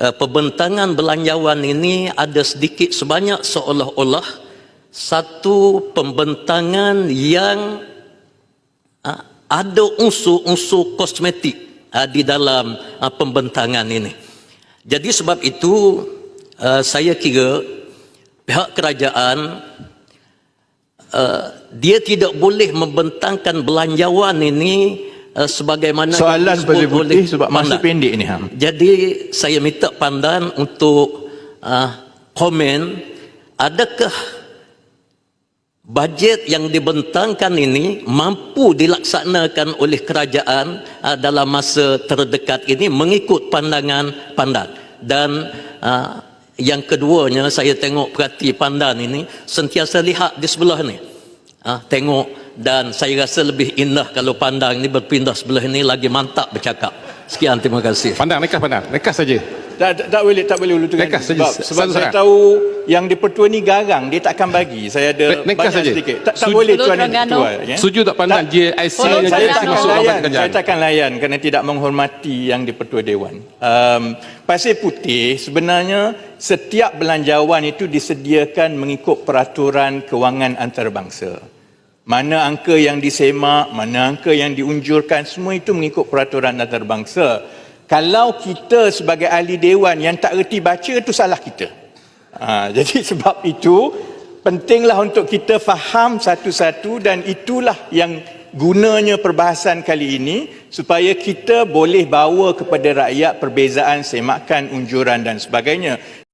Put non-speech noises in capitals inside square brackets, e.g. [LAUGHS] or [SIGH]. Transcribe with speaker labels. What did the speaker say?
Speaker 1: uh, pembentangan belanjawan ini ada sedikit sebanyak seolah-olah satu pembentangan yang uh, ada unsur-unsur kosmetik uh, di dalam pembentangan ini. Jadi sebab itu saya kira pihak kerajaan dia tidak boleh membentangkan belanjawan ini uh, sebagaimana
Speaker 2: Soalan Pasir Putih sebab masa
Speaker 1: Pandan.
Speaker 2: pendek ni Ham.
Speaker 1: Jadi saya minta pandan untuk uh, komen adakah bajet yang dibentangkan ini mampu dilaksanakan oleh kerajaan uh, dalam masa terdekat ini mengikut pandangan pandan dan uh, yang keduanya saya tengok perhati pandan ini sentiasa lihat di sebelah ni uh, tengok dan saya rasa lebih indah kalau pandang ini berpindah sebelah ini lagi mantap bercakap sekian terima kasih
Speaker 3: Pandang, nekas pandang. Nekas saja.
Speaker 2: Tak, tak, tak boleh, tak boleh ulu tu
Speaker 3: Nekas saja.
Speaker 2: sebab, sebab saya
Speaker 3: sangat.
Speaker 2: tahu yang di-pertua ni garang, dia takkan bagi. Saya ada
Speaker 3: Ne- nekas
Speaker 2: banyak
Speaker 3: saja.
Speaker 2: sedikit. Tak, tak boleh tuan yang ya.
Speaker 3: Setuju tak pandang
Speaker 2: Tak-
Speaker 3: JIC
Speaker 4: Follow
Speaker 3: yang
Speaker 2: saya
Speaker 4: Terengganu.
Speaker 2: takkan
Speaker 3: masuk
Speaker 2: layan, saya
Speaker 3: Kerajaan?
Speaker 2: takkan layan kerana tidak menghormati yang di-pertua Dewan. Um, Pasir Putih sebenarnya setiap belanjawan itu disediakan mengikut peraturan kewangan antarabangsa. Mana angka yang disemak, mana angka yang diunjurkan, semua itu mengikut peraturan antarabangsa. Kalau kita sebagai ahli dewan yang tak reti baca, itu salah kita. Ha, [LAUGHS] jadi sebab itu, pentinglah untuk kita faham satu-satu dan itulah yang gunanya perbahasan kali ini supaya kita boleh bawa kepada rakyat perbezaan semakan, unjuran dan sebagainya.